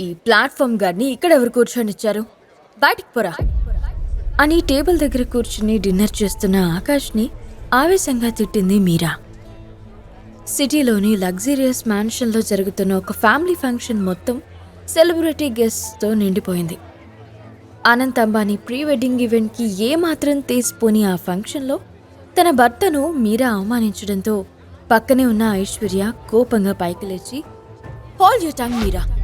ఈ ప్లాట్ఫామ్ గారిని ఇక్కడ ఎవరు కూర్చొనిచ్చారు బయటికి పోరా. అని టేబుల్ దగ్గర కూర్చుని డిన్నర్ చేస్తున్న ఆకాష్ని ఆవేశంగా తిట్టింది మీరా. సిటీలోని లగ్జీరియస్ మ్యాన్షన్లో జరుగుతున్న ఒక ఫ్యామిలీ ఫంక్షన్ మొత్తం సెలబ్రిటీ గెస్ట్తో నిండిపోయింది. అనంత్ అంబానీ ప్రీ వెడ్డింగ్ ఈవెంట్కి ఏమాత్రం తీసిపోని ఆ ఫంక్షన్లో తన భర్తను మీరా అవమానించడంతో పక్కనే ఉన్న ఐశ్వర్య కోపంగా పైకి లేచి హోల్ యూ టంగ్ మీరా.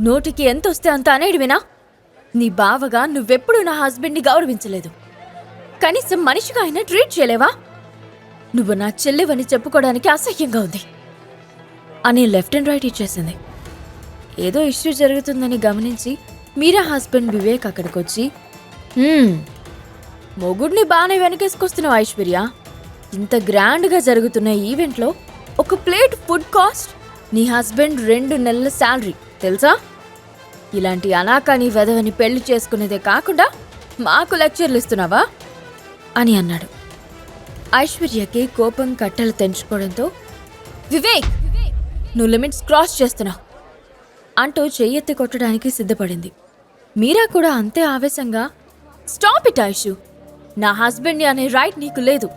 నోటికి ఎంత వస్తే అంత అనేడివినా? నీ బావగా నువ్వెప్పుడూ నా హస్బెండ్ని గౌరవించలేదు. కనీసం మనిషిగా అయినా ట్రీట్ చేయలేవా? నువ్వు నా చెల్లెవని చెప్పుకోవడానికి అసహ్యంగా ఉంది. అని లెఫ్ట్ అండ్ రైట్ ఇచ్చేసింది. ఏదో ఇష్యూ జరుగుతుందని గమనించి మీరా హస్బెండ్ వివేక్ అక్కడికొచ్చి "హ్మ్, మొగుడిని బాగానే వెనకేసుకొస్తున్నావు ఐశ్వర్య. ఇంత గ్రాండ్గా జరుగుతున్న ఈవెంట్లో ఒక ప్లేట్ ఫుడ్ కాస్ట్ నీ హస్బెండ్ రెండు నెలల శాలరీ. తెలుసా? ఇలాంటి అనాకాని వెధవని పెళ్ళి చేసుకునేదే కాకుండా మాకు లెక్చర్లు ఇస్తున్నావా? అని అన్నాడు. ఐశ్వర్యకి కోపం కట్టలు తెంచుకోవడంతో వివేక్ నువ్వు లిమిట్స్ క్రాస్ చేస్తున్నావు అంటూ చెయ్యెత్తి కొట్టడానికి సిద్ధపడింది. మీరా కూడా అంతే ఆవేశంగా స్టాప్ ఇట్ ఐషు. నా హస్బెండ్ అనే రైట్ నీకు లేదు.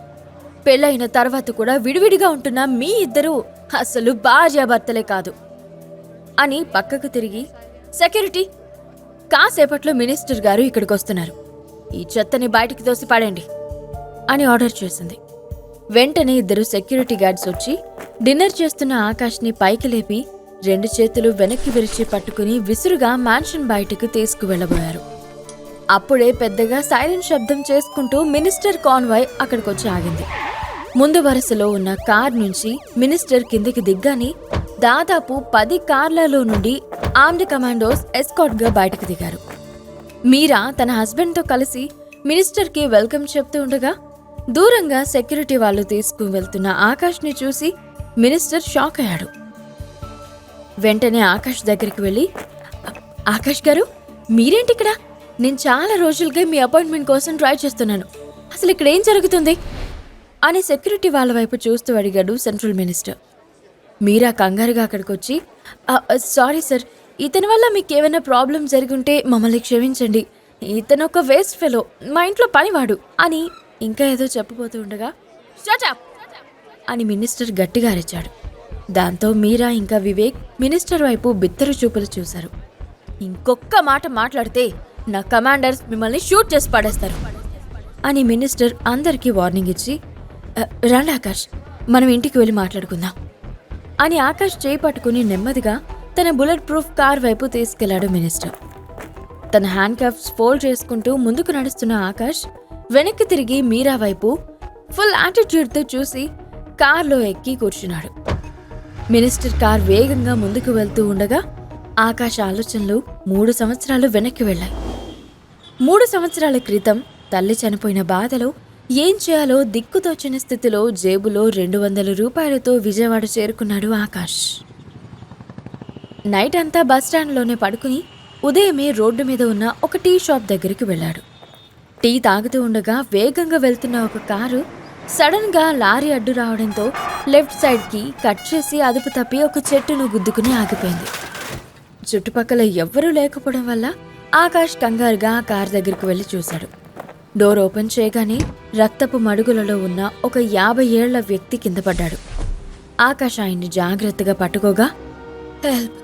పెళ్ళైన తర్వాత కూడా విడివిడిగా ఉంటున్న మీ ఇద్దరూ అసలు భార్యాభర్తలే కాదు. అని పక్కకు తిరిగి సెక్యూరిటీ కాసేపట్లో మినిస్టర్ గారు ఇక్కడికి వస్తున్నారు ఈ చెత్తని బయటికి తోసి పడండి అని ఆర్డర్ చేసింది. వెంటనే ఇద్దరు సెక్యూరిటీ గార్డ్స్ వచ్చి డిన్నర్ చేస్తున్న ఆకాష్ని పైకి లేపి రెండు చేతులు వెనక్కి విరిచి పట్టుకుని విసురుగా మ్యాన్షన్ బయటకు తీసుకువెళ్ళబోయారు. అప్పుడే పెద్దగా సైరన్ శబ్దం చేసుకుంటూ మినిస్టర్ కాన్వాయ్ అక్కడికొచ్చి ఆగింది. ముందు వరుసలో ఉన్న కార్ నుంచి మినిస్టర్ కిందికి దిగ్గాని దాదాపు పది కార్లలో నుండి ఆర్మ్డ్ కమాండోస్ ఎస్కాట్గా బయటకు దిగారు. మీరా తన హస్బెండ్తో కలిసి మినిస్టర్కి వెల్కమ్ చెప్తూ ఉండగా దూరంగా సెక్యూరిటీ వాళ్ళు తీసుకుని వెళ్తున్న ఆకాష్ని చూసి మినిస్టర్ షాక్ అయ్యాడు. వెంటనే ఆకాష్ దగ్గరికి వెళ్ళి ఆకాష్ గారు మీరేంటి ఇక్కడ? నేను చాలా రోజులుగా మీ అపాయింట్మెంట్ కోసం ట్రై చేస్తున్నాను. అసలు ఇక్కడ ఏం జరుగుతుంది? అని సెక్యూరిటీ వాళ్ళ వైపు చూస్తూ అడిగాడు సెంట్రల్ మినిస్టర్. మీరా కంగారుగా అక్కడికి వచ్చి సారీ సార్ ఇతని వల్ల మీకు ఏమైనా ప్రాబ్లం జరిగుంటే మమ్మల్ని క్షమించండి. ఇతను ఒక వేస్ట్ ఫెలో మా ఇంట్లో పనివాడు అని ఇంకా ఏదో చెప్పబోతూ ఉండగా అని మినిస్టర్ గట్టిగా అరిచాడు. దాంతో మీరా ఇంకా వివేక్ మినిస్టర్ వైపు బిత్తరు చూపులు చూశారు. ఇంకొక్క మాట మాట్లాడితే నా కమాండర్స్ మిమ్మల్ని షూట్ చేసి పడేస్తారు అని మినిస్టర్ అందరికీ వార్నింగ్ ఇచ్చి రండి ఆకాష్ మనం ఇంటికి వెళ్ళి మాట్లాడుకుందాం. అని ఆకాష్ చేయి పట్టుకుని నెమ్మదిగా తన బుల్లెట్ ప్రూఫ్ కార్ వైపు తీసుకెళ్ళాడు మినిస్టర్. తన హ్యాండ్ కఫ్స్ ఫోల్డ్ చేసుకుంటూ ముందుకు నడుస్తున్న ఆకాష్ వెనక్కి తిరిగి మీరా వైపు ఫుల్ యాటిట్యూడ్తో చూసి కార్లో ఎక్కి కూర్చున్నాడు. మినిస్టర్ కార్ వేగంగా ముందుకు వెళ్తూ ఉండగా ఆకాష్ ఆలోచనలు మూడు సంవత్సరాలు వెనక్కి వెళ్ళాయి. మూడు సంవత్సరాల క్రితం తల్లి చనిపోయిన బాధలో ఏం చేయాలో దిక్కుతోచిన స్థితిలో జేబులో రెండు వందల రూపాయలతో విజయవాడ చేరుకున్నాడు ఆకాష్. నైట్ అంతా బస్టాండ్లోనే పడుకుని ఉదయమే రోడ్డు మీద ఉన్న ఒక టీ షాప్ దగ్గరికి వెళ్ళాడు. టీ తాగుతూ ఉండగా వేగంగా వెళ్తున్న ఒక కారు సడన్గా లారీ అడ్డు రావడంతో లెఫ్ట్ సైడ్కి కట్ చేసి అదుపు తప్పి ఒక చెట్టును గుద్దుకుని ఆగిపోయింది. చుట్టుపక్కల ఎవ్వరూ లేకపోవడం వల్ల ఆకాష్ కంగారుగా ఆ కారు దగ్గరికి వెళ్ళి చూశాడు. డోర్ ఓపెన్ చేయగానే రక్తపు మడుగులలో ఉన్న ఒక యాభై ఏళ్ళ వ్యక్తి కింద పడ్డాడు. ఆకాష్ ఆయన్ని జాగ్రత్తగా పట్టుకోగా హెల్ప్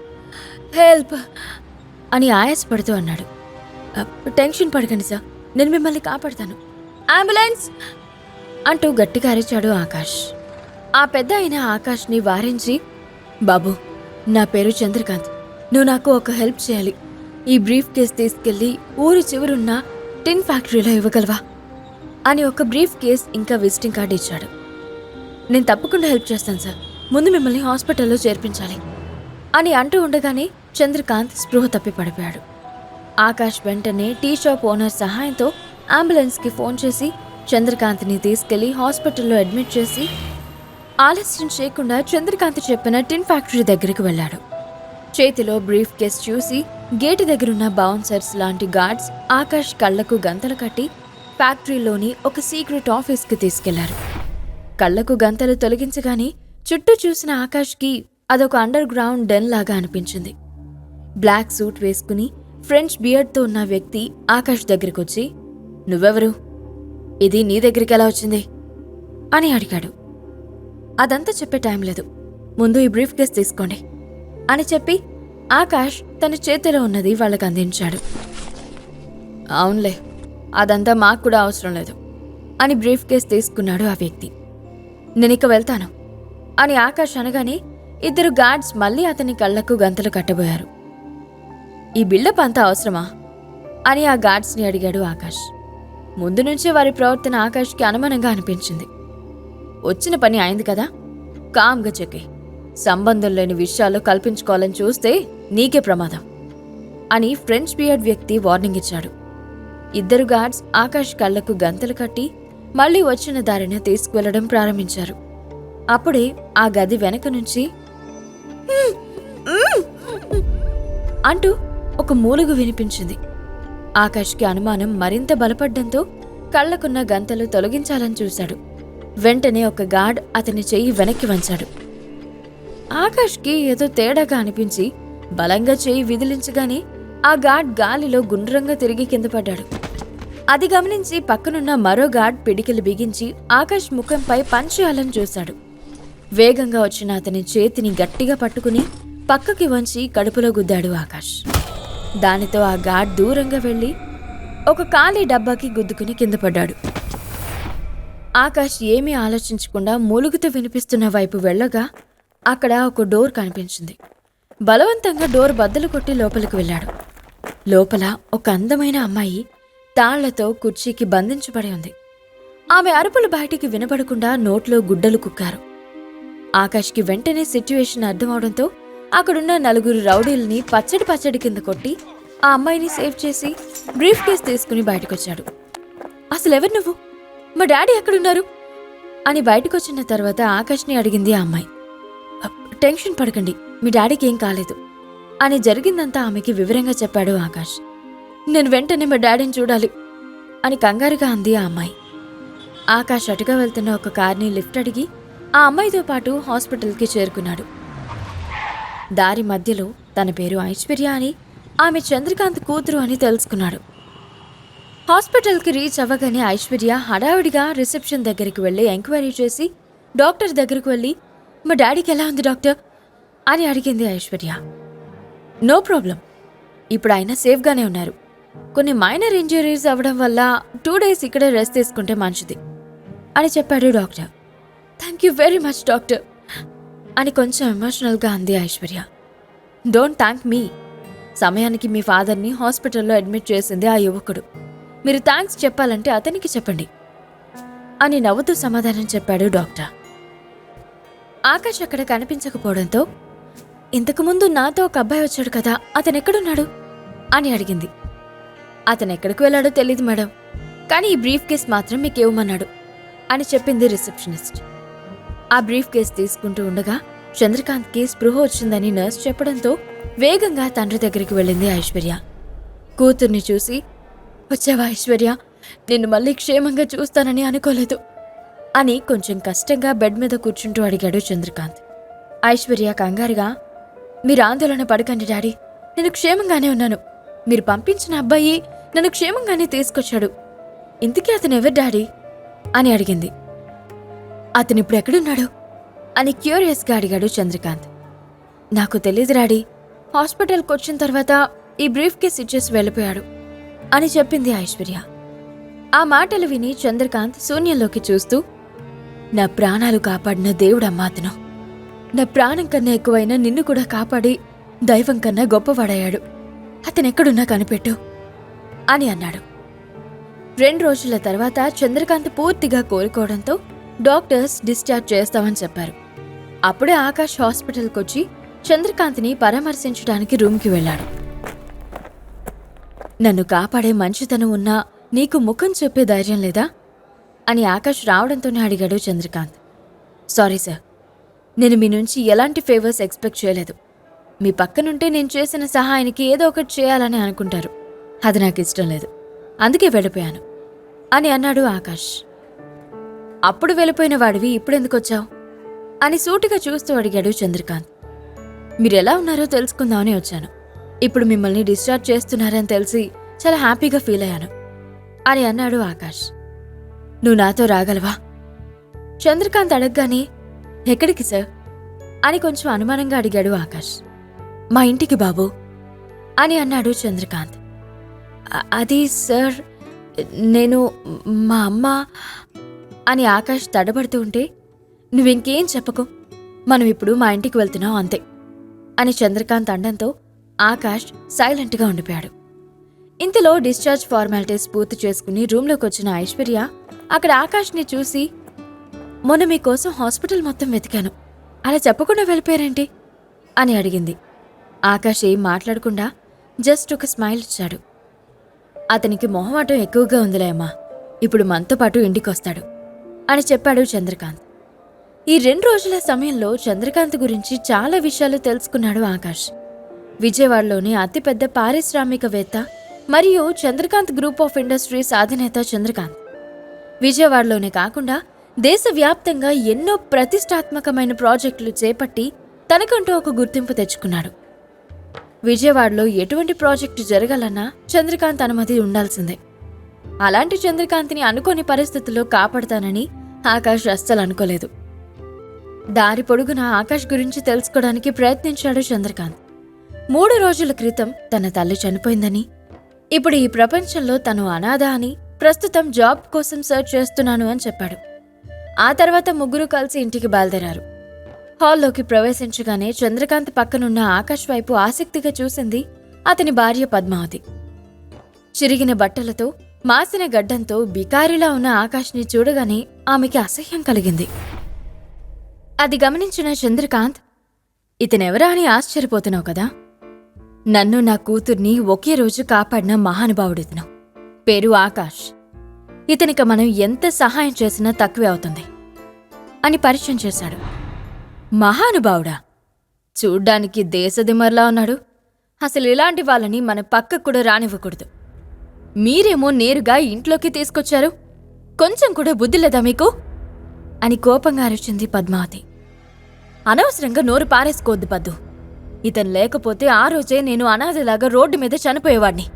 హెల్ప్ అని ఆయాసపడుతూ అన్నాడు. టెన్షన్ పడకండి సార్ నేను మిమ్మల్ని కాపాడతాను. అంబులెన్స్! అంటూ గట్టిగా అరిచాడు ఆకాష్. ఆ పెద్ద అయిన ఆకాష్ని వారించి బాబు నా పేరు చంద్రకాంత్. నువ్వు నాకు ఒక హెల్ప్ చేయాలి. ఈ బ్రీఫ్ కేస్ తీసుకెళ్ళి ఊరి చివరున్న టిన్ ఫ్యాక్టరీలో ఇవ్వగలవా? అని ఒక బ్రీఫ్ కేస్ ఇంకా విజిటింగ్ కార్డు ఇచ్చాడు. నేను తప్పకుండా హెల్ప్ చేస్తాను సార్. ముందు మిమ్మల్ని హాస్పిటల్లో చేర్పించాలి. అని అంటూ ఉండగానే చంద్రకాంత్ స్పృహ తప్పి పడిపోయాడు. ఆకాష్ వెంటనే టీ షాప్ ఓనర్ సహాయంతో అంబులెన్స్కి ఫోన్ చేసి చంద్రకాంత్ని తీసుకెళ్ళి హాస్పిటల్లో అడ్మిట్ చేసి ఆలస్యం చేయకుండా చంద్రకాంత్ చెప్పిన టిన్ ఫ్యాక్టరీ దగ్గరికి వెళ్ళాడు. చేతిలో బ్రీఫ్ కేస్ చూసి గేటు దగ్గరున్న బౌన్సర్స్ లాంటి గార్డ్స్ ఆకాష్ కళ్ళకు గంతలు కట్టి ఫ్యాక్టరీలోని ఒక సీక్రెట్ ఆఫీస్కి తీసుకెళ్ళారు. కళ్ళకు గంతలు తొలగించగానే చుట్టూ చూసిన ఆకాష్కి అదొక అండర్ గ్రౌండ్ డెన్ లాగా అనిపించింది. బ్లాక్ సూట్ వేసుకుని ఫ్రెంచ్ బియర్డ్తో ఉన్న వ్యక్తి ఆకాష్ దగ్గరికి వచ్చి నువ్వెవరు? ఇది నీ దగ్గరికి ఎలా వచ్చింది? అని అడిగాడు. అదంతా చెప్పే టైం లేదు. ముందు ఈ బ్రీఫ్ కేస్ తీసుకోండి అని చెప్పి ఆకాష్ తన చేతిలో ఉన్నది వాళ్ళకి అందించాడు. అవునులే అదంతా మాకు కూడా అవసరం లేదు అని బ్రీఫ్ కేస్ తీసుకున్నాడు ఆ వ్యక్తి. నేను ఇక వెళ్తాను అని ఆకాష్ అనగానే ఇద్దరు గార్డ్స్ మళ్ళీ అతని కళ్ళకు గంతలు కట్టబోయారు. ఈ బిల్డప్ అంతా అవసరమా? అని ఆ గార్డ్స్ని అడిగాడు ఆకాష్. ముందు నుంచే వారి ప్రవర్తన ఆకాష్కి అనుమానంగా అనిపించింది. వచ్చిన పని అయింది కదా? కామ్గా చెక్కి సంబంధం లేని విషయాలు కల్పించుకోవాలని చూస్తే నీకే ప్రమాదం అని ఫ్రెంచ్ బియర్డ్ వ్యక్తి వార్నింగ్ ఇచ్చాడు. ఇద్దరు గార్డ్స్ ఆకాష్ కళ్ళకు గంతలు కట్టి మళ్ళీ వచ్చిన దారిన తీసుకువెళ్ళడం ప్రారంభించారు. అప్పుడే ఆ గది వెనక నుంచి అంటూ ఒక మూలుగు వినిపించింది. ఆకాష్కి అనుమానం మరింత బలపడ్డంతో కళ్ళకున్న గంతలు తొలగించాలని చూశాడు. వెంటనే ఒక గార్డ్ అతని చెయ్యి వెనక్కి వంచాడు. ఆకాష్కి ఏదో తేడాగా అనిపించి బలంగా చేయి విదిలించగానే ఆ గాడ్ గాలిలో గుండ్రంగా తిరిగి కింద పడ్డాడు. అది గమనించి పక్కనున్న మరో గాడ్ పిడికిలు బిగించి ఆకాష్ ముఖంపై పంచాలని చూశాడు. వేగంగా వచ్చిన అతని చేతిని గట్టిగా పట్టుకుని పక్కకి వంచి కడుపులో గుద్దాడు ఆకాష్. దానితో ఆ గాడ్ దూరంగా వెళ్ళి ఒక ఖాళీ డబ్బాకి గుద్దుకుని కింద పడ్డాడు. ఆకాష్ ఏమీ ఆలోచించకుండా మూలుగుతూ వినిపిస్తున్న వైపు వెళ్ళగా అక్కడ ఒక డోర్ కనిపించింది. బలవంతంగా డోర్ బద్దలు కొట్టి లోపలికి వెళ్ళాడు. లోపల ఒక అందమైన అమ్మాయి తాళ్ళతో కుర్చీకి బంధించబడి ఉంది. ఆమె అరుపులు బయటికి వినబడకుండా నోట్లో గుడ్డలు కుక్కారు. ఆకాష్కి వెంటనే సిచ్యువేషన్ అర్థమవడంతో అక్కడున్న నలుగురు రౌడీల్ని పచ్చడి పచ్చడి కింద కొట్టి ఆ అమ్మాయిని సేవ్ చేసి బ్రీఫ్ కేస్ తీసుకుని బయటకొచ్చాడు. అసలు ఎవరు నువ్వు? మా డాడీ ఎక్కడున్నారు? అని బయటకొచ్చిన తర్వాత ఆకాష్ని అడిగింది ఆ అమ్మాయి. టెన్షన్ పడకండి. మీ డాడీకి ఏం కాలేదు. అని జరిగిందంతా ఆమెకి వివరంగా చెప్పాడు ఆకాష్. నేను వెంటనే మా డాడీని చూడాలి అని కంగారుగా అంది ఆ అమ్మాయి. ఆకాష్ అటుగా వెళ్తున్న ఒక కార్ని లిఫ్ట్ అడిగి ఆ అమ్మాయితో పాటు హాస్పిటల్కి చేరుకున్నాడు. దారి మధ్యలో తన పేరు ఐశ్వర్య అని ఆమె చంద్రకాంత్ కూతురు అని తెలుసుకున్నాడు. హాస్పిటల్కి రీచ్ అవ్వగానే ఐశ్వర్య హడావిడిగా రిసెప్షన్ దగ్గరికి వెళ్ళి ఎంక్వైరీ చేసి డాక్టర్ దగ్గరకు వెళ్ళి మా డాడీకి ఎలా ఉంది డాక్టర్? అని అడిగింది ఐశ్వర్య. No problem. ఇప్పుడు ఆయన సేఫ్గానే ఉన్నారు. కొన్ని మైనర్ ఇంజరీస్ అవ్వడం వల్ల టూ డేస్ ఇక్కడే రెస్ట్ తీసుకుంటే మంచిది అని చెప్పాడు doctor. Thank you very much doctor అని కొంచెం ఎమోషనల్గా అంది ఐశ్వర్య. డోంట్ థ్యాంక్ మీ. సమయానికి మీ ఫాదర్ని హాస్పిటల్లో అడ్మిట్ చేసింది ఆ యువకుడు. మీరు థ్యాంక్స్ చెప్పాలంటే అతనికి చెప్పండి అని నవ్వుతూ సమాధానం చెప్పాడు డాక్టర్. ఆకాష్ అక్కడ కనిపించకపోవడంతో ఇంతకుముందు నాతో ఒక అబ్బాయి వచ్చాడు కదా అతనెక్కడున్నాడు అని అడిగింది. అతను ఎక్కడికి వెళ్ళాడో తెలియదు మేడం. కానీ ఈ బ్రీఫ్ కేస్ మాత్రం మీకు ఇవ్వమన్నాడు అని చెప్పింది రిసెప్షనిస్ట్. ఆ బ్రీఫ్ కేస్ తీసుకుంటూ ఉండగా చంద్రకాంత్కి స్పృహ వచ్చిందని నర్స్ చెప్పడంతో వేగంగా తండ్రి దగ్గరికి వెళ్ళింది ఐశ్వర్య. కూతుర్ని చూసి వచ్చావా ఐశ్వర్య? నిన్ను మళ్ళీ క్షేమంగా చూస్తానని అనుకోలేదు అని కొంచెం కష్టంగా బెడ్ మీద కూర్చుంటూ అడిగాడు చంద్రకాంత్. ఐశ్వర్య కంగారుగా మీరు ఆందోళన పడకండి డాడీ. నేను క్షేమంగానే ఉన్నాను. మీరు పంపించిన అబ్బాయి నన్ను క్షేమంగానే తీసుకొచ్చాడు. ఇంతకీ అతను ఎవరు డాడీ? అని అడిగింది. అతను ఇప్పుడు ఎక్కడున్నాడు? అని క్యూరియస్గా అడిగాడు చంద్రకాంత్. నాకు తెలియదు డాడీ. హాస్పిటల్కి వచ్చిన తర్వాత ఈ బ్రీఫ్ కేస్ ఇచ్చేసి వెళ్ళిపోయాడు అని చెప్పింది ఐశ్వర్య. ఆ మాటలు విని చంద్రకాంత్ శూన్యంలోకి చూస్తూ నా ప్రాణాలు కాపాడిన దేవుడమ్మా అతను. నా ప్రాణం కన్నా ఎక్కువైనా నిన్ను కూడా కాపాడి దైవం కన్నా గొప్పవాడయ్యాడు. అతనెక్కడున్నా కనిపెట్టు అని అన్నాడు. రెండు రోజుల తర్వాత చంద్రకాంత్ పూర్తిగా కోలుకోవడంతో డాక్టర్స్ డిశ్చార్జ్ చేస్తామని చెప్పారు. అప్పుడే ఆకాష్ హాస్పిటల్కి వచ్చి చంద్రకాంత్ని పరామర్శించడానికి రూమ్కి వెళ్ళాడు. నన్ను కాపాడే మంచితనం ఉన్నా నీకు ముఖం చెప్పే ధైర్యం లేదా? అని ఆకాష్ రావడంతోనే అడిగాడు చంద్రకాంత్. సారీ సార్ నేను మీ నుంచి ఎలాంటి ఫేవర్స్ ఎక్స్పెక్ట్ చేయలేదు. మీ పక్కనుంటే నేను చేసిన సహాయానికి ఏదో ఒకటి చేయాలని అనుకుంటారు. అది నాకు ఇష్టం లేదు. అందుకే వెళ్ళిపోయాను. అని అన్నాడు ఆకాష్. అప్పుడు వెళ్ళిపోయిన వాడివి ఇప్పుడెందుకు వచ్చావు? అని సూటిగా చూస్తూ అడిగాడు చంద్రకాంత్. మీరు ఎలా ఉన్నారో తెలుసుకుందామని వచ్చాను. ఇప్పుడు మిమ్మల్ని డిశ్చార్జ్ చేస్తున్నారని తెలిసి చాలా హ్యాపీగా ఫీల్ అయ్యాను. అని అన్నాడు ఆకాష్. నువ్వు నాతో రాగలవా? చంద్రకాంత్ అడగగానే ఎక్కడికి సార్? అని కొంచెం అనుమానంగా అడిగాడు ఆకాష్. మా ఇంటికి బాబు అని అన్నాడు చంద్రకాంత్. అది సార్ నేను మా అమ్మ అని ఆకాష్ తడబడుతూ ఉంటే నువ్వింకేం చెప్పకు మనం ఇప్పుడు మా ఇంటికి వెళ్తున్నాం అంతే అని చంద్రకాంత్ అండంతో ఆకాష్ సైలెంట్గా ఉండిపోయాడు. ఇంతలో డిశ్చార్జ్ ఫార్మాలిటీస్ పూర్తి చేసుకుని రూమ్లోకి వచ్చిన ఐశ్వర్య అక్కడ ఆకాష్ని చూసి మొన్న మీకోసం హాస్పిటల్ మొత్తం వెతికాను. అలా చెప్పకుండా వెళ్ళిపోయారేంటి? అని అడిగింది. ఆకాష్ ఏం మాట్లాడకుండా జస్ట్ ఒక స్మైల్ ఇచ్చాడు. అతనికి మొహమాటం ఎక్కువగా ఉందిలే అమ్మా. ఇప్పుడు మనతో పాటు ఇంటికొస్తాడు అని చెప్పాడు చంద్రకాంత్. ఈ రెండు రోజుల సమయంలో చంద్రకాంత్ గురించి చాలా విషయాలు తెలుసుకున్నాడు ఆకాష్. విజయవాడలోని అతిపెద్ద పారిశ్రామికవేత్త మరియు చంద్రకాంత్ గ్రూప్ ఆఫ్ ఇండస్ట్రీస్ అధినేత చంద్రకాంత్. విజయవాడలోనే కాకుండా దేశవ్యాప్తంగా ఎన్నో ప్రతిష్టాత్మకమైన ప్రాజెక్టులు చేపట్టి తనకంటూ ఒక గుర్తింపు తెచ్చుకున్నాడు. విజయవాడలో ఎటువంటి ప్రాజెక్టు జరగాలన్నా చంద్రకాంత్ అనుమతి ఉండాల్సిందే. అలాంటి చంద్రకాంత్ని అనుకోని పరిస్థితుల్లో కాపాడతానని ఆకాష్ అస్సలు అనుకోలేదు. దారి పొడుగున ఆకాష్ గురించి తెలుసుకోవడానికి ప్రయత్నించాడు చంద్రకాంత్. మూడు రోజుల క్రితం తన తల్లి చనిపోయిందని ఇప్పుడు ఈ ప్రపంచంలో తను అనాథ అని ప్రస్తుతం జాబ్ కోసం సెర్చ్ చేస్తున్నాను అని చెప్పాడు. ఆ తర్వాత ముగ్గురు కలిసి ఇంటికి బయలుదేరారు. హాల్లోకి ప్రవేశించగానే చంద్రకాంత్ పక్కనున్న ఆకాష్ వైపు ఆసక్తిగా చూసింది అతని భార్య పద్మావతి. చిరిగిన బట్టలతో మాసిన గడ్డంతో బికారిలా ఉన్న ఆకాష్ని చూడగానే ఆమెకి అసహ్యం కలిగింది. అది గమనించిన చంద్రకాంత్ ఇతనెవరా అని ఆశ్చర్యపోతున్నావు కదా? నన్ను నా కూతుర్ని ఒకే రోజు కాపాడిన మహానుభావుడితను. పేరు ఆకాష్. ఇతనికి మనం ఎంత సహాయం చేసినా తక్కువే అవుతుంది అని పరిచయం చేశాడు. మహానుభావుడా చూడ్డానికి దేశదిమర్లా ఉన్నాడు. అసలు ఇలాంటి వాళ్ళని మన పక్కకు కూడా రానివ్వకూడదు. మీరేమో నేరుగా ఇంట్లోకి తీసుకొచ్చారు. కొంచెం కూడా బుద్ధి లేదా మీకు? అని కోపంగా అరిచింది పద్మావతి. అనవసరంగా నోరు పారేసుకోవద్దు పద్దు. ఇతను లేకపోతే ఆ రోజే నేను అనాథలాగా రోడ్డు మీద చనిపోయేవాడిని.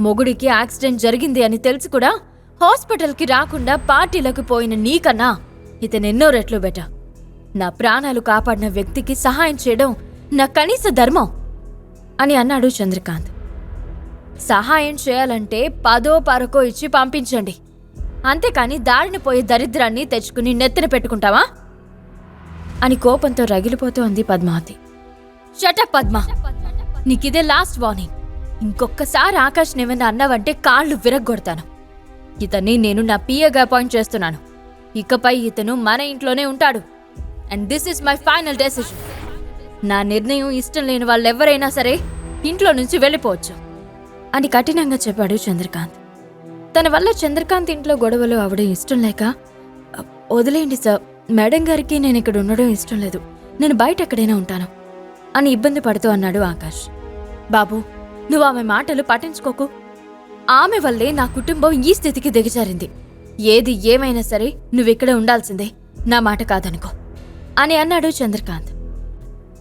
మొగుడికి యాక్సిడెంట్ జరిగింది అని తెలిసి కూడా హాస్పిటల్కి రాకుండా పార్టీలకు పోయిన నీకన్నా ఇతనెన్నో రెట్లు బెటర్. నా ప్రాణాలు కాపాడిన వ్యక్తికి సహాయం చేయడం నా కనీస ధర్మం అని అన్నాడు చంద్రకాంత్. సహాయం చేయాలంటే పదో పరకో ఇచ్చి పంపించండి. అంతేకాని దారిని పోయే దరిద్రాన్ని తెచ్చుకుని నెత్తిన పెట్టుకుంటావా? అని కోపంతో రగిలిపోతూ అంది Padmavati. Shut up Padma. నీకిదే last warning. ఇంకొక్కసారి ఆకాష్ ఏమైనా అన్నావంటే కాళ్ళు విరగ్గొడతాను. ఇతన్ని నేను నా పిఏగా అపాయింట్ చేస్తున్నాను. ఇకపై ఇతను మన ఇంట్లోనే ఉంటాడు. And this is my final decision నా నిర్ణయం ఇష్టం లేని వాళ్ళు ఎవరైనా సరే ఇంట్లో నుంచి వెళ్ళిపోవచ్చు. అని కఠినంగా చెప్పాడు చంద్రకాంత్. తన వల్ల చంద్రకాంత్ ఇంట్లో గొడవలు అవడం ఇష్టం లేక వదిలేయండి సార్ మేడం గారికి నేను ఇక్కడ ఉండడం ఇష్టం లేదు. నేను బయట ఎక్కడైనా ఉంటాను. అని ఇబ్బంది పడుతూ అన్నాడు ఆకాష్. బాబు నువ్వు ఆమె మాటలు పట్టించుకోకు. ఆమె వల్లే నా కుటుంబం ఈ స్థితికి దిగజారింది. ఏది ఏమైనా సరే నువ్విక్కడ ఉండాల్సిందే. నా మాట కాదనుకో. అని అన్నాడు చంద్రకాంత్.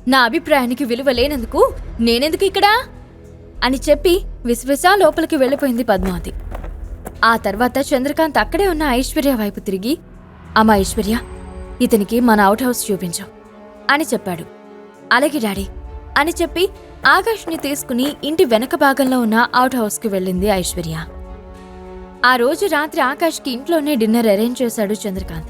నా అభిప్రాయానికి విలువ లేనందుకు నేనెందుకు ఇక్కడా? అని చెప్పి విశ్వసా లోపలికి వెళ్ళిపోయింది పద్మావతి. ఆ తర్వాత చంద్రకాంత్ అక్కడే ఉన్న ఐశ్వర్య వైపు తిరిగి అమ్మ ఐశ్వర్య ఇతనికి మన అవుట్ హౌస్ చూపించు అని చెప్పాడు. అలాగే డాడీ అని చెప్పి ఆకాష్ని తీసుకుని ఇంటి వెనక భాగంలో ఉన్న అవుట్ హౌస్కి వెళ్ళింది ఐశ్వర్య. ఆ రోజు రాత్రి ఆకాష్కి ఇంట్లోనే డిన్నర్ అరేంజ్ చేశాడు చంద్రకాంత్.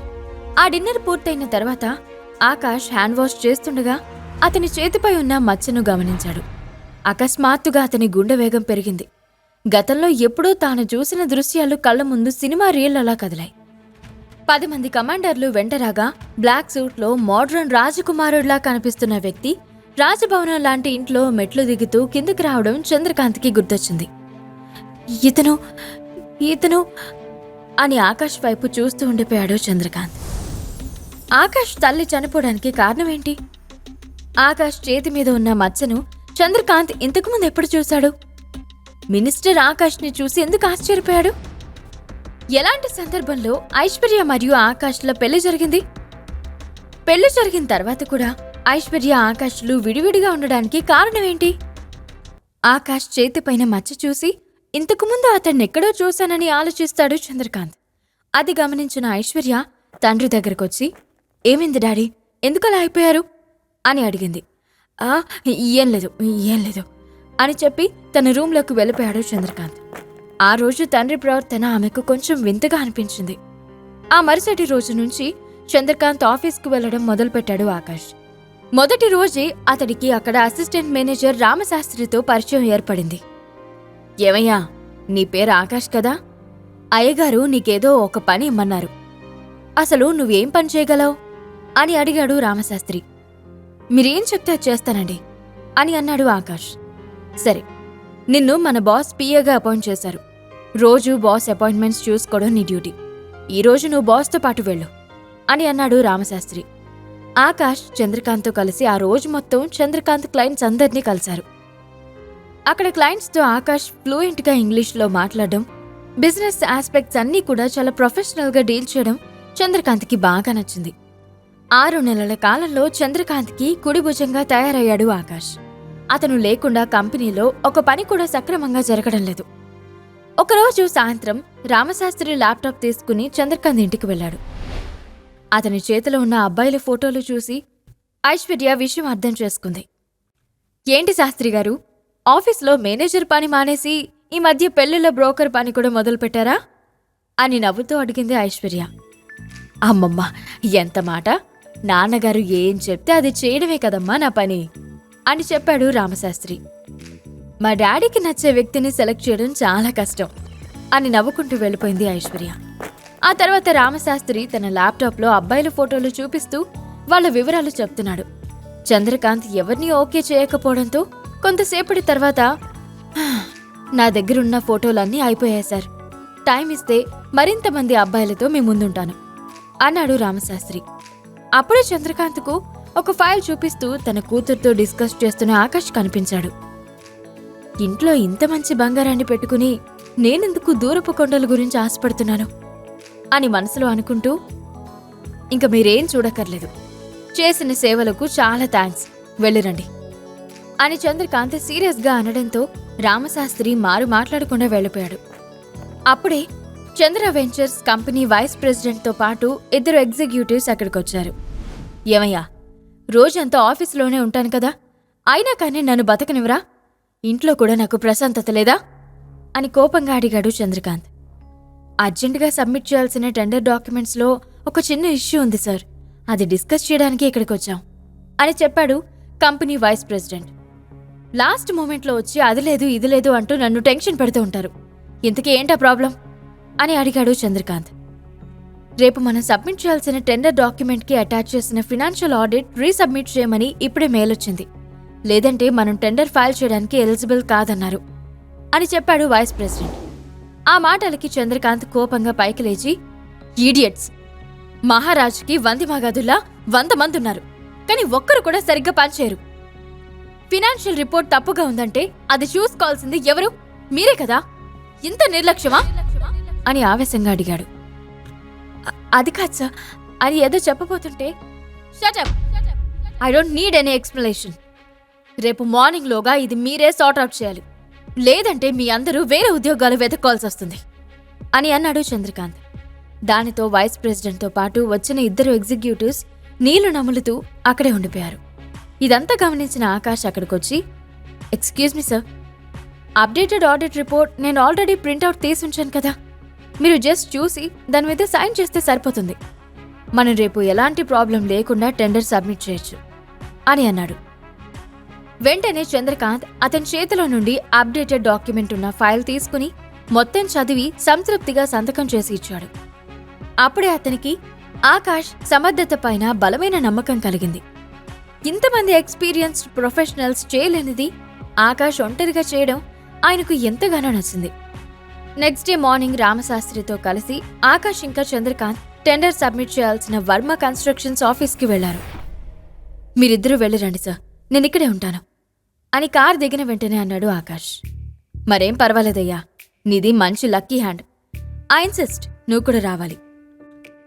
ఆ డిన్నర్ పూర్తయిన తర్వాత ఆకాష్ హ్యాండ్ వాష్ చేస్తుండగా అతని చేతిపై ఉన్న మచ్చను గమనించాడు. అకస్మాత్తుగా అతని గుండె వేగం పెరిగింది. గతంలో ఎప్పుడూ తాను చూసిన దృశ్యాలు కళ్ళ ముందు సినిమా రీళ్ళలా కదిలాయి. పది మంది కమాండర్లు వెంటరాగా బ్లాక్ సూట్లో మోడ్రన్ రాజకుమారుడిలా కనిపిస్తున్న వ్యక్తి రాజభవనం లాంటి ఇంట్లో మెట్లు దిగుతూ కిందకి రావడం చంద్రకాంత్కి గుర్తొచ్చింది. ఇతను ఇతను అని ఆకాష్ వైపు చూస్తూ ఉండిపోయాడు చంద్రకాంత్. ఆకాష్ తల్లి చనిపోవడానికి కారణమేంటి? ఆకాష్ చేతి మీద ఉన్న మచ్చను చంద్రకాంత్ ఇంతకుముందు ఎప్పుడు చూశాడు? మినిస్టర్ ఆకాష్ని చూసి ఎందుకు ఆశ్చర్యపోయాడు? ఎలాంటి సందర్భంలో ఐశ్వర్య మరియు ఆకాష్ల పెళ్ళి జరిగింది? పెళ్ళి జరిగిన తర్వాత కూడా ఐశ్వర్య ఆకాష్లు విడివిడిగా ఉండడానికి కారణం ఏంటి ఆకాష్ చేతిపైన మచ్చ చూసి ఇంతకుముందు అతన్నెక్కడో చూశానని ఆలోచిస్తాడు చంద్రకాంత్. అది గమనించిన ఐశ్వర్య తండ్రి దగ్గరకొచ్చి ఏమైంది డాడీ? ఎందుకలా అయిపోయారు? అని అడిగింది. ఆ ఏం లేదు ఏం లేదు అని చెప్పి తన రూంలోకి వెళ్ళిపోయాడు చంద్రకాంత్. ఆ రోజు తండ్రి ప్రవర్తన ఆమెకు కొంచెం వింతగా అనిపించింది. ఆ మరుసటి రోజు నుంచి చంద్రకాంత్ ఆఫీస్కు వెళ్ళడం మొదలుపెట్టాడు ఆకాష్. మొదటి రోజే అతడికి అక్కడ అసిస్టెంట్ మేనేజర్ రామశాస్త్రితో పరిచయం ఏర్పడింది. ఏమయ్యా నీ పేరు ఆకాష్ కదా? అయ్యగారు నీకేదో ఒక పని ఇమ్మన్నారు. అసలు నువ్వేం పని చేయగలవు? అని అడిగాడు రామశాస్త్రి. మీరేం చెప్తే చేస్తానండి అని అన్నాడు ఆకాష్. సరే నిన్ను మన బాస్ పిఏగా అపాయింట్ చేశారు. రోజు బాస్ అపాయింట్మెంట్స్ చూసుకోవడం నీ డ్యూటీ. ఈరోజు నువ్వు బాస్తో పాటు వెళ్ళు అని అన్నాడు రామశాస్త్రి. ఆకాష్ చంద్రకాంత్తో కలిసి ఆ రోజు మొత్తం చంద్రకాంత్ క్లయింట్స్ అందరినీ కలిశారు. అక్కడ క్లయింట్స్తో ఆకాష్ ఫ్లూయెంట్గా ఇంగ్లీష్లో మాట్లాడడం బిజినెస్ ఆస్పెక్ట్స్ అన్నీ కూడా చాలా ప్రొఫెషనల్గా డీల్ చేయడం చంద్రకాంత్కి బాగా నచ్చింది. ఆరు నెలల కాలంలో చంద్రకాంత్కి కుడిభుజంగా తయారయ్యాడు ఆకాష్. అతను లేకుండా కంపెనీలో ఒక పని కూడా సక్రమంగా జరగడం లేదు. ఒకరోజు సాయంత్రం రామశాస్త్రి ల్యాప్టాప్ తీసుకుని చంద్రకాంత్ ఇంటికి వెళ్ళాడు. అతని చేతిలో ఉన్న అబ్బాయిల ఫోటోలు చూసి ఐశ్వర్య విషయం అర్థం చేసుకుంది. ఏంటి శాస్త్రి గారు? ఆఫీస్లో మేనేజర్ పని మానేసి ఈ మధ్య పెళ్ళిళ్ళ బ్రోకర్ పని కూడా మొదలుపెట్టారా అని నవ్వుతూ అడిగింది ఐశ్వర్య. అమ్మమ్మ ఎంత మాట? నాన్నగారు ఏం చెప్తే అది చేయడమే కదమ్మా నా పని అని చెప్పాడు రామశాస్త్రి. మా డాడీకి నచ్చే వ్యక్తిని సెలెక్ట్ చేయడం చాలా కష్టం అని నవ్వుకుంటూ వెళ్ళిపోయింది ఐశ్వర్య. ఆ తర్వాత రామశాస్త్రి తన ల్యాప్టాప్లో అబ్బాయిల ఫోటోలు చూపిస్తూ వాళ్ళ వివరాలు చెప్తున్నాడు. చంద్రకాంత్ ఎవరిని ఓకే చేయకపోవడంతో కొంతసేపటి తర్వాత నా దగ్గరున్న ఫోటోలన్నీ అయిపోయాయి సార్. టైం ఇస్తే మరింత మంది అబ్బాయిలతో మీ ముందుంటాను అన్నాడు రామశాస్త్రి. అప్పుడే చంద్రకాంత్కు ఒక ఫైల్ చూపిస్తూ తన కూతురుతో డిస్కస్ చేస్తున్న ఆకాష్ కనిపించాడు. ఇంట్లో ఇంత మంచి బంగారాన్ని పెట్టుకుని నేనెందుకు దూరపు కొండల గురించి ఆశపడుతున్నాను? అని మనసులో అనుకుంటూ ఇంక మీరేం చూడక్కర్లేదు. చేసిన సేవలకు చాలా థ్యాంక్స్ వెళ్ళిరండి. అని చంద్రకాంత్ సీరియస్గా అనడంతో రామశాస్త్రి మారు మాట్లాడకుండా వెళ్ళిపోయాడు. అప్పుడే చంద్ర వెంచర్స్ కంపెనీ వైస్ ప్రెసిడెంట్తో పాటు ఇద్దరు ఎగ్జిక్యూటివ్స్ అక్కడికొచ్చారు. ఏమయ్యా రోజంతా ఆఫీసులోనే ఉంటాను కదా. అయినా కానీ నన్ను బతకనివరా ఇంట్లో కూడా నాకు ప్రశాంతత లేదా? అని కోపంగా అడిగాడు చంద్రకాంత్. అర్జెంటుగా సబ్మిట్ చేయాల్సిన టెండర్ డాక్యుమెంట్స్లో ఒక చిన్న ఇష్యూ ఉంది సార్. అది డిస్కస్ చేయడానికి ఇక్కడికి వచ్చాం. అని చెప్పాడు కంపెనీ వైస్ ప్రెసిడెంట్. లాస్ట్ మూమెంట్లో వచ్చి అది లేదు ఇది లేదు అంటూ నన్ను టెన్షన్ పెడుతూ ఉంటారు. ఇంతకీ ఏంటా ప్రాబ్లం? అని అడిగాడు చంద్రకాంత్. రేపు మనం సబ్మిట్ చేయాల్సిన టెండర్ డాక్యుమెంట్కి అటాచ్ చేసిన ఫినాన్షియల్ ఆడిట్ రీసబ్మిట్ చేయమని ఇప్పుడే మెయిల్ వచ్చింది. లేదంటే మనం టెండర్ ఫైల్ చేయడానికి ఎలిజిబుల్ కాదన్నారు. అని చెప్పాడు వైస్ ప్రెసిడెంట్. ఆ మాటలకి చంద్రకాంత్ కోపంగా పైకి లేచి ఈడియట్స్ మహారాజుకి వంది మగాదుల్లా వంద మంది ఉన్నారు కానీ ఒక్కరు కూడా సరిగ్గా పనిచేయరు ఫినాన్షియల్ రిపోర్ట్ తప్పుగా ఉందంటే అది చూసుకోవాల్సింది ఎవరు? మీరే కదా? ఇంత నిర్లక్ష్యమా? అని ఆవేశంగా అడిగాడు. అది కాదు సార్. అని ఏదో చెప్పబోతుంటే shut up I don't need any explanation రేపు మార్నింగ్లోగా ఇది మీరే సార్ట్ అవుట్ చేయాలి. లేదంటే మీ అందరూ వేరే ఉద్యోగాలు వెతక్కోవాల్సి వస్తుంది. అని అన్నాడు చంద్రకాంత్. దానితో వైస్ ప్రెసిడెంట్తో పాటు వచ్చిన ఇద్దరు ఎగ్జిక్యూటివ్స్ నీళ్ళు నములుతూ అక్కడే ఉండిపోయారు. ఇదంతా గమనించిన Akash అక్కడికొచ్చి excuse me sir updated audit report నేను ఆల్రెడీ ప్రింట్అవుట్ తీసి ఉంచాను కదా. మీరు జస్ట్ చూసి దాని మీద సైన్ చేస్తే సరిపోతుంది. మనం రేపు ఎలాంటి ప్రాబ్లం లేకుండా టెండర్ సబ్మిట్ చేయొచ్చు అని అన్నాడు. వెంటనే చంద్రకాంత్ అతని చేతిలో నుండి అప్డేటెడ్ డాక్యుమెంట్ ఉన్న ఫైల్ తీసుకుని మొత్తం చదివి సంతృప్తిగా సంతకం చేసి ఇచ్చాడు. అప్పుడే అతనికి ఆకాష్ సమర్థత పైన బలమైన నమ్మకం కలిగింది. ఇంతమంది ఎక్స్పీరియన్స్డ్ ప్రొఫెషనల్స్ చేయలేనిది ఆకాష్ ఒంటరిగా చేయడం ఆయనకు ఎంతగానో నచ్చింది. నెక్స్ట్ డే మార్నింగ్ రామశాస్త్రితో కలిసి ఆకాష్ ఇంకా చంద్రకాంత్ టెండర్ సబ్మిట్ చేయాల్సిన వర్మ కన్స్ట్రక్షన్స్ ఆఫీస్కి వెళ్ళారు. మీరిద్దరూ వెళ్ళిరండి సార్. నేను ఇక్కడే ఉంటాను. అని కార్ దిగిన వెంటనే అన్నాడు ఆకాష్. మరేం పర్వాలేదయ్యా నీది మంచి లక్కీ హ్యాండ్. ఐ ఇన్సిస్ట్ నువ్వు కూడా రావాలి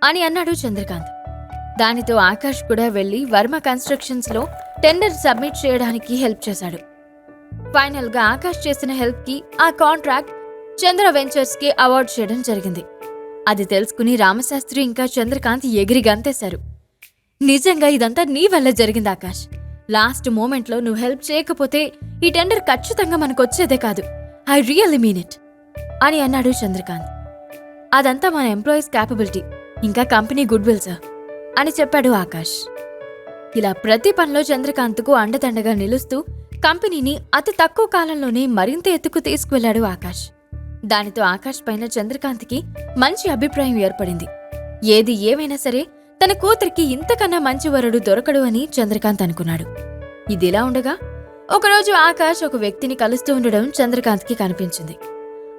అని అన్నాడు చంద్రకాంత్. దానితో ఆకాష్ కూడా వెళ్ళి వర్మ కన్స్ట్రక్షన్స్లో టెండర్ సబ్మిట్ చేయడానికి హెల్ప్ చేశాడు. ఫైనల్గా ఆకాష్ చేసిన హెల్ప్కి ఆ కాంట్రాక్ట్ చంద్ర వెంచర్స్కి అవార్డు చేయడం జరిగింది. అది తెలుసుకుని రామశాస్త్రి ఇంకా చంద్రకాంత్ ఎగిరి గంతేశారు. నిజంగా ఇదంతా నీ వల్ల జరిగింది ఆకాష్. లాస్ట్ మూమెంట్లో నువ్వు హెల్ప్ చేయకపోతే ఈ టెండర్ ఖచ్చితంగా మనకు వచ్చేదే కాదు. I really mean it. అని అన్నాడు చంద్రకాంత్. అదంతా మన ఎంప్లాయీస్ క్యాపబిలిటీ ఇంకా కంపెనీ గుడ్ విల్ సార్ అని చెప్పాడు ఆకాష్. ఇలా ప్రతి పనిలో చంద్రకాంత్కు అండదండగా నిలుస్తూ కంపెనీని అతి తక్కువ కాలంలోనే మరింత ఎత్తుకు తీసుకువెళ్ళాడు ఆకాష్. దానితో ఆకాష్ పైన చంద్రకాంత్కి మంచి అభిప్రాయం ఏర్పడింది. ఏది ఏమైనా సరే తన కూతురికి ఇంతకన్నా మంచి వరుడు దొరకడు అని చంద్రకాంత్ అనుకున్నాడు. ఇదిలా ఉండగా ఒకరోజు ఆకాష్ ఒక వ్యక్తిని కలుస్తూ ఉండడం చంద్రకాంత్కి కనిపించింది.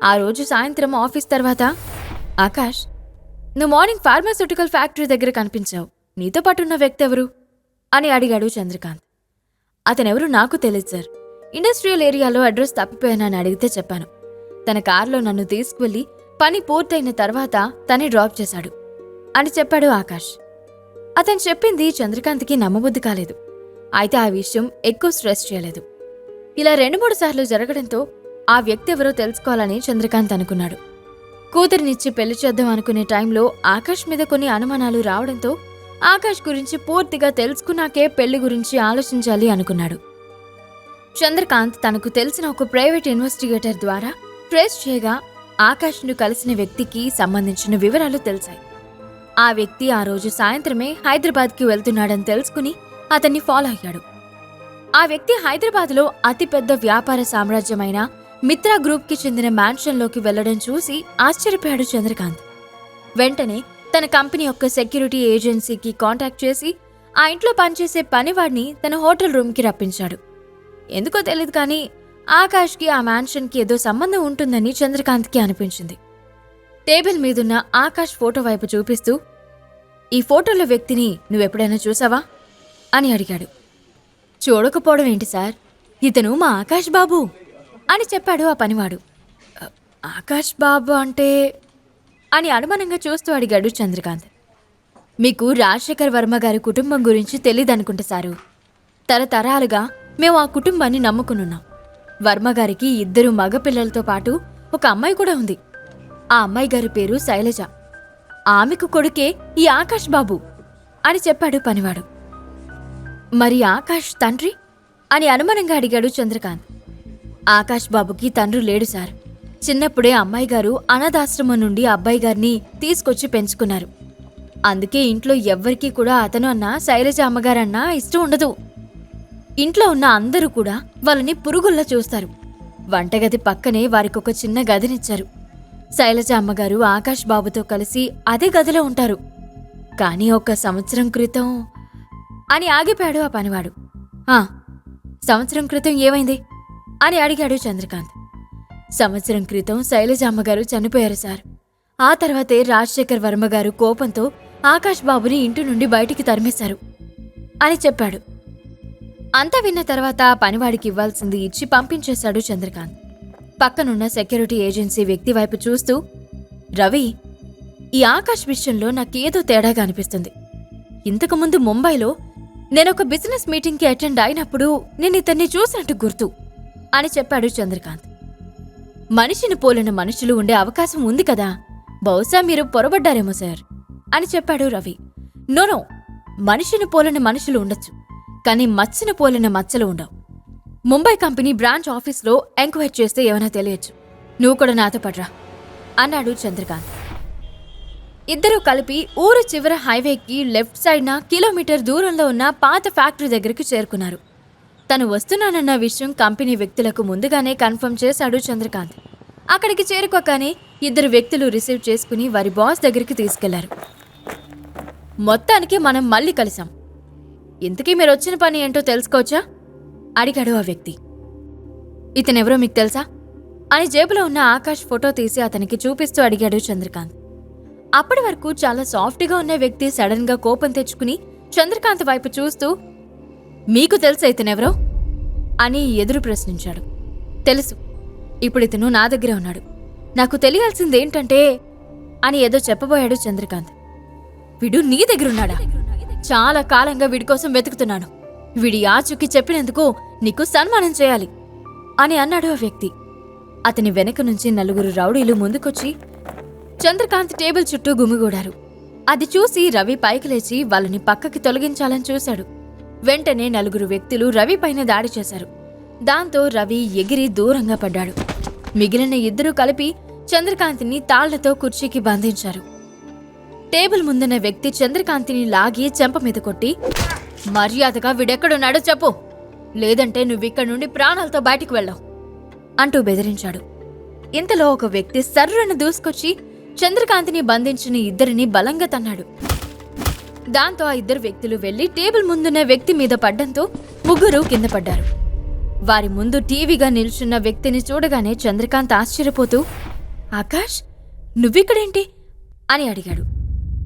ఆ రోజు సాయంత్రం ఆఫీస్ తర్వాత ఆకాష్ నువ్వు మార్నింగ్ ఫార్మాస్యూటికల్ ఫ్యాక్టరీ దగ్గర కనిపించావు. నీతో పాటు ఉన్న వ్యక్తి ఎవరు? అని అడిగాడు చంద్రకాంత్. అతనెవరు నాకు తెలియదు సార్. ఇండస్ట్రియల్ ఏరియాలో అడ్రస్ తప్పిపోయానని అడిగితే చెప్పాను. తన కారులో నన్ను తీసుకువెళ్ళి పని పూర్తయిన తర్వాత తనే డ్రాప్ చేశాడు. అని చెప్పాడు ఆకాష్. అతను చెప్పింది చంద్రకాంత్కి నమ్మబుద్ధి కాలేదు. అయితే ఆ విషయం ఎక్కువ స్ట్రెస్ చేయలేదు. ఇలా రెండు మూడు సార్లు జరగడంతో ఆ వ్యక్తి ఎవరో తెలుసుకోవాలని చంద్రకాంత్ అనుకున్నాడు. కూతురినిచ్చి పెళ్ళి చేద్దాం అనుకునే టైంలో ఆకాష్ మీద కొన్ని అనుమానాలు రావడంతో ఆకాష్ గురించి పూర్తిగా తెలుసుకున్నాకే పెళ్ళి గురించి ఆలోచించాలి అనుకున్నాడు. చంద్రకాంత్ తనకు తెలిసిన ఒక ప్రైవేట్ ఇన్వెస్టిగేటర్ ద్వారా ట్రేస్ చేయగా ఆకాష్ను కలిసిన వ్యక్తికి సంబంధించిన వివరాలు తెలిసాయి. ఆ వ్యక్తి ఆ రోజు సాయంత్రమే హైదరాబాద్కి వెళ్తున్నాడని తెలుసుకుని అతన్ని ఫాలో అయ్యాడు. ఆ వ్యక్తి హైదరాబాద్లో అతిపెద్ద వ్యాపార సామ్రాజ్యమైన మిత్రా గ్రూప్కి చెందిన మ్యాన్షన్లోకి వెళ్ళడం చూసి ఆశ్చర్యపోయాడు చంద్రకాంత్. వెంటనే తన కంపెనీ యొక్క సెక్యూరిటీ ఏజెన్సీకి కాంటాక్ట్ చేసి ఆ ఇంట్లో పనిచేసే పనివాడిని తన హోటల్ రూమ్కి రప్పించాడు. ఎందుకో తెలియదు కానీ ఆకాష్కి ఆ మ్యాన్షన్కి ఏదో సంబంధం ఉంటుందని చంద్రకాంత్కి అనిపించింది. టేబుల్ మీదున్న ఆకాష్ ఫోటో వైపు చూపిస్తూ ఈ ఫోటోలో వ్యక్తిని నువ్వెప్పుడైనా చూసావా? అని అడిగాడు. చూడకపోవడం ఏంటి సార్? ఇతను మా ఆకాష్ బాబు అని చెప్పాడు ఆ పనివాడు. ఆకాష్ బాబు అంటే అని అనుమానంగా చూస్తూ అడిగాడు చంద్రకాంత్. మీకు రాజశేఖర్ వర్మ గారి కుటుంబం గురించి తెలియదనుకుంటా సారు. తరతరాలుగా మేము ఆ కుటుంబాన్ని నమ్ముకునున్నాం. వర్మ గారికి ఇద్దరు మగపిల్లలతో పాటు ఒక అమ్మాయి కూడా ఉంది. ఆ అమ్మాయి గారి పేరు శైలజ. ఆమెకు కొడుకే ఈ ఆకాష్ బాబు అని చెప్పాడు పనివాడు. మరి ఆకాష్ తండ్రి? అని అనుమానంగా అడిగాడు చంద్రకాంత్. ఆకాష్ బాబుకి తండ్రి లేడు సార్. చిన్నప్పుడే అమ్మాయి గారు అనాథాశ్రమం నుండి అబ్బాయి గారిని తీసుకొచ్చి పెంచుకున్నారు. అందుకే ఇంట్లో ఎవ్వరికీ కూడా అతను అన్నా శైలజ అమ్మగారన్నా ఇష్టం ఉండదు. ఇంట్లో ఉన్న అందరూ కూడా వాళ్ళని పురుగుల్లా చూస్తారు. వంటగది పక్కనే వారికొక చిన్న గదినిచ్చారు. శైలజ అమ్మగారు ఆకాష్ బాబుతో కలిసి అదే గదిలో ఉంటారు. కానీ ఒక సంవత్సరం క్రితం అని ఆగిపోయాడు ఆ పనివాడు. "ఆ, సంవత్సరం క్రితం ఏమైంది? అని అడిగాడు చంద్రకాంత్. సంవత్సరం క్రితం శైలజ అమ్మగారు చనిపోయారు సార్. ఆ తర్వాతే రాజశేఖర్ వర్మ గారు కోపంతో ఆకాష్ బాబుని ఇంటి నుండి బయటికి తరిమేశారు అని చెప్పాడు. అంతా విన్న తర్వాత ఆ పనివాడికి ఇవ్వాల్సింది ఇచ్చి పంపించేశాడు చంద్రకాంత్. పక్కనున్న సెక్యూరిటీ ఏజెన్సీ వ్యక్తి వైపు చూస్తూ రవి ఈ ఆకాష్ విషయంలో నాకేదో తేడాగా అనిపిస్తుంది. ఇంతకుముందు ముంబైలో నేనొక బిజినెస్ మీటింగ్కి అటెండ్ అయినప్పుడు నేను ఇతన్ని చూసినట్టు గుర్తు అని చెప్పాడు చంద్రకాంత్. మనిషిని పోలిన మనుషులు ఉండే అవకాశం ఉంది కదా బహుశా మీరు పొరబడ్డారేమో సార్ అని చెప్పాడు రవి. నోనో మనిషిని పోలిన మనుషులు ఉండొచ్చు కానీ మచ్చను పోలిన మచ్చలు ఉండవు. ముంబై కంపెనీ బ్రాంచ్ ఆఫీస్లో ఎంక్వైరీ చేస్తే ఏమైనా తెలియచ్చు. నువ్వు కూడా నాతో పడ్రా అన్నాడు చంద్రకాంత్. ఇద్దరూ కలిపి ఊరు చివర హైవేకి లెఫ్ట్ సైడ్న కిలోమీటర్ దూరంలో ఉన్న పాత ఫ్యాక్టరీ దగ్గరికి చేరుకున్నారు. తను వస్తున్నానన్న విషయం కంపెనీ వ్యక్తులకు ముందుగానే కన్ఫర్మ్ చేశాడు చంద్రకాంత్. అక్కడికి చేరుకోగానే ఇద్దరు వ్యక్తులు రిసీవ్ చేసుకుని వారి బాస్ దగ్గరికి తీసుకెళ్ళారు. మొత్తానికి మనం మళ్ళీ కలిసాం. ఇంతకీ మీరు వచ్చిన పని ఏంటో తెలుసుకోవచ్చా? అడిగాడు ఆ వ్యక్తి. ఇతనెవరో మీకు తెలుసా? అని జేబులో ఉన్న ఆకాష్ ఫోటో తీసి అతనికి చూపిస్తూ అడిగాడు చంద్రకాంత్. అప్పటి వరకు చాలా సాఫ్ట్గా ఉన్న వ్యక్తి సడన్గా కోపం తెచ్చుకుని చంద్రకాంత్ వైపు చూస్తూ మీకు తెలుసా ఇతనెవరో? అని ఎదురు ప్రశ్నించాడు. తెలుసు. ఇప్పుడు ఇతను నా దగ్గర ఉన్నాడు. నాకు తెలియాల్సింది ఏంటంటే అని ఏదో చెప్పబోయాడు చంద్రకాంత్. వీడు నీ దగ్గరున్నాడా? చాలా కాలంగా వీడి కోసం వెతుకుతున్నాను. వీడి ఆచూకి చెప్పినందుకు నీకు సన్మానం చేయాలి అని అన్నాడు ఆ వ్యక్తి. అతని వెనక నుంచి నలుగురు రౌడీలు ముందుకొచ్చి చంద్రకాంత్ టేబుల్ చుట్టూ గుమిగూడారు. అది చూసి రవి పైకి లేచి వాళ్ళని పక్కకి తొలగించాలని చూశాడు. వెంటనే నలుగురు వ్యక్తులు రవి పైన దాడి చేశారు. దాంతో రవి ఎగిరి దూరంగా పడ్డాడు. మిగిలిన ఇద్దరూ కలిపి చంద్రకాంతిని తాళ్ళతో కుర్చీకి బంధించారు. టేబుల్ ముందున్న వ్యక్తి చంద్రకాంతిని లాగి చెంప మీద కొట్టి మర్యాదగా వీడెక్కడున్నాడో చెప్పు. లేదంటే నువ్విక్కడి నుండి ప్రాణాలతో బయటికి వెళ్ళావు. అంటూ బెదిరించాడు. ఇంతలో ఒక వ్యక్తి సర్రను దూసుకొచ్చి చంద్రకాంతిని బంధించిన ఇద్దరిని బలంగా తన్నాడు. దాంతో ఆ ఇద్దరు వ్యక్తులు వెళ్ళి టేబుల్ ముందున్న వ్యక్తి మీద పడ్డంతో ముగ్గురు కింద పడ్డారు. వారి ముందు టీవీగా నిల్చున్న వ్యక్తిని చూడగానే చంద్రకాంత్ ఆశ్చర్యపోతూ ఆకాష్ నువ్విక్కడేంటి? అని అడిగాడు.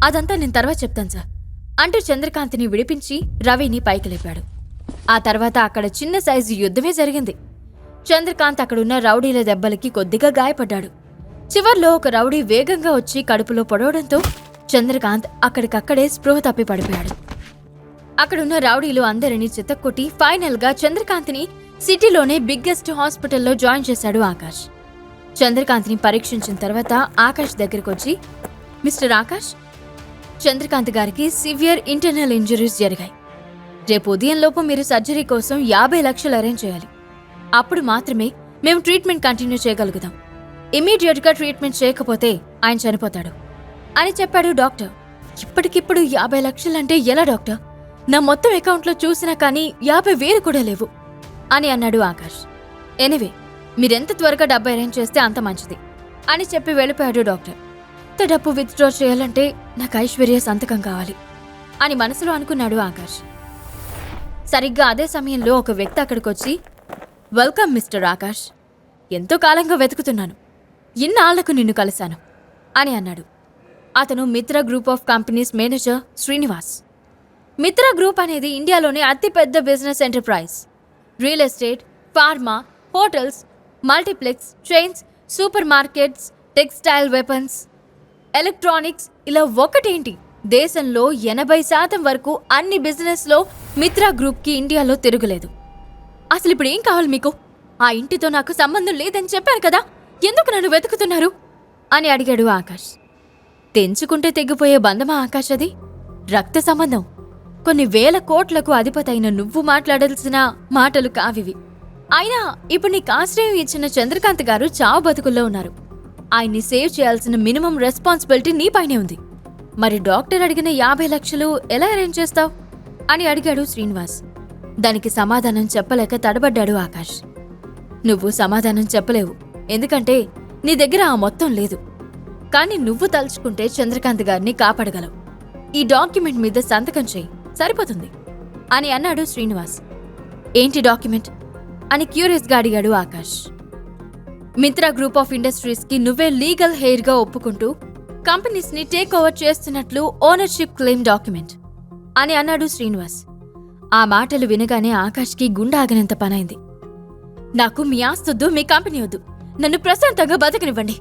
అదంతా నేను తర్వాత చెప్తాను సార్. అంటూ చంద్రకాంత్ని విడిపించి రవిని పైకి లేపాడు ఆ తర్వాత అక్కడ చిన్న సైజు యుద్ధమే జరిగింది. చంద్రకాంత్ అక్కడున్న రౌడీల దెబ్బలకి కొద్దిగా గాయపడ్డాడు. చివర్లో ఒక రౌడీ వేగంగా వచ్చి కడుపులో పొడవడంతో చంద్రకాంత్ అక్కడికక్కడే స్పృహ తప్పి పడిపోయాడు. అక్కడున్న రౌడీలు అందరినీ చితక్కొట్టి ఫైనల్గా చంద్రకాంత్ని సిటీలోనే బిగ్గెస్ట్ హాస్పిటల్లో జాయిన్ చేశాడు ఆకాష్. చంద్రకాంత్ని పరీక్షించిన తర్వాత ఆకాష్ దగ్గరకు వచ్చి మిస్టర్ ఆకాష్ చంద్రకాంత్ గారికి సివియర్ ఇంటర్నల్ ఇంజరీస్ జరిగాయి. రేపు ఉదయం లోపు మీరు సర్జరీ కోసం యాభై లక్షలు అరేంజ్ చేయాలి. అప్పుడు మాత్రమే మేము ట్రీట్మెంట్ కంటిన్యూ చేయగలుగుతాం. ఇమీడియట్గా ట్రీట్మెంట్ చేయకపోతే ఆయన చనిపోతాడు. అని చెప్పాడు డాక్టర్. ఇప్పటికిప్పుడు యాభై లక్షలంటే ఎలా డాక్టర్? నా మొత్తం అకౌంట్లో చూసినా కానీ యాభై వేలు కూడా లేవు. అని అన్నాడు ఆకాష్. ఎనివే మీరెంత త్వరగా డబ్బు అరేంజ్ చేస్తే అంత మంచిది. అని చెప్పి వెళ్ళిపోయాడు డాక్టర్. ఎంత డబ్బు విత్డ్రా చేయాలంటే నాకు ఐశ్వర్య సంతకం కావాలి అని మనసులో అనుకున్నాడు ఆకాష్. సరిగ్గా అదే సమయంలో ఒక వ్యక్తి అక్కడికొచ్చి వెల్కమ్ మిస్టర్ ఆకాష్. ఎంతో కాలంగా వెతుకుతున్నాను. ఇన్నాళ్ళకు నిన్ను కలిశాను. అని అన్నాడు. అతను Mitra group of companies manager Srinivas. Mitra group అనేది ఇండియాలోనే అతిపెద్ద business enterprise. Real estate pharma hotels multiplex chains super markets textile weapons electronics ఇలా ఒకటేంటి? దేశంలో ఎనభై శాతం వరకు అన్ని బిజినెస్లో మిత్రా గ్రూప్కి ఇండియాలో తిరుగులేదు. అసలు ఇప్పుడు ఏం కావాలి మీకు? ఆ ఇంటితో నాకు సంబంధం లేదని చెప్పాను కదా? ఎందుకు నన్ను వెతుకుతున్నారు? అని అడిగాడు ఆకాష్. తెంచుకుంటే తెగిపోయే బంధమా ఆకాష్ అది? రక్త సంబంధం. కొన్ని వేల కోట్లకు అధిపతైన నువ్వు మాట్లాడాల్సిన మాటలు కావివి. అయినా ఇప్పుడు నీకు ఆశ్రయం ఇచ్చిన చంద్రకాంత్ గారు చావు బతుకుల్లో ఉన్నారు. ఆయన్ని సేవ్ చేయాల్సిన మినిమం రెస్పాన్సిబిలిటీ నీపైనే ఉంది. మరి డాక్టర్ అడిగిన యాభై లక్షలు ఎలా అరేంజ్ చేస్తావు? అని అడిగాడు శ్రీనివాస్. దానికి సమాధానం చెప్పలేక తడబడ్డాడు ఆకాష్. నువ్వు సమాధానం చెప్పలేవు. ఎందుకంటే నీ దగ్గర ఆ మొత్తం లేదు. కానీ నువ్వు తలుచుకుంటే చంద్రకాంత్ గారిని కాపాడగలవు. ఈ డాక్యుమెంట్ మీద సంతకం చేయి. సరిపోతుంది. అని అన్నాడు శ్రీనివాస్. ఏంటి డాక్యుమెంట్? అని క్యూరియస్గా అడిగాడు ఆకాష్. మిత్రా గ్రూప్ ఆఫ్ ఇండస్ట్రీస్కి నువ్వే లీగల్ హెయిర్గా ఒప్పుకుంటూ కంపెనీస్ని టేక్ ఓవర్ చేస్తున్నట్లు ఓనర్షిప్ క్లెయిమ్ డాక్యుమెంట్ అని అన్నాడు శ్రీనివాస్. ఆ మాటలు వినగానే ఆకాష్కి గుండె పనైంది. నాకు మీ ఆస్తొద్దు మీ కంపెనీ వద్దు. నన్ను ప్రశాంతంగా బతకనివ్వండి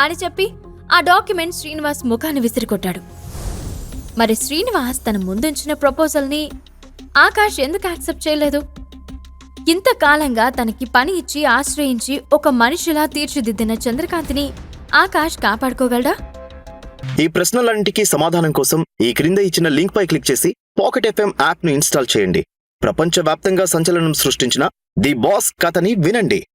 అని చెప్పి ఆ డాక్యుమెంట్ శ్రీనివాస్ ముఖాన్ని విసిరికొట్టాడు. మరి శ్రీనివాస్ తన ముందుంచిన ప్రపోజల్ని ఆకాష్ ఎందుకు యాక్సెప్ట్ చేయలేదు? ఇంతకాలంగా తనకి పని ఇచ్చి ఆశ్రయించి ఒక మనిషిలా తీర్చిదిద్దిన చంద్రకాంతిని ఆకాష్ కాపాడుకోగలడా? ఈ ప్రశ్నలన్నింటికీ సమాధానం కోసం ఈ క్రింద ఇచ్చిన లింక్ పై క్లిక్ చేసి పాకెట్ ఎఫ్ఎం యాప్ను ఇన్స్టాల్ చేయండి. ప్రపంచవ్యాప్తంగా సంచలనం సృష్టించిన ది బాస్ కథని వినండి.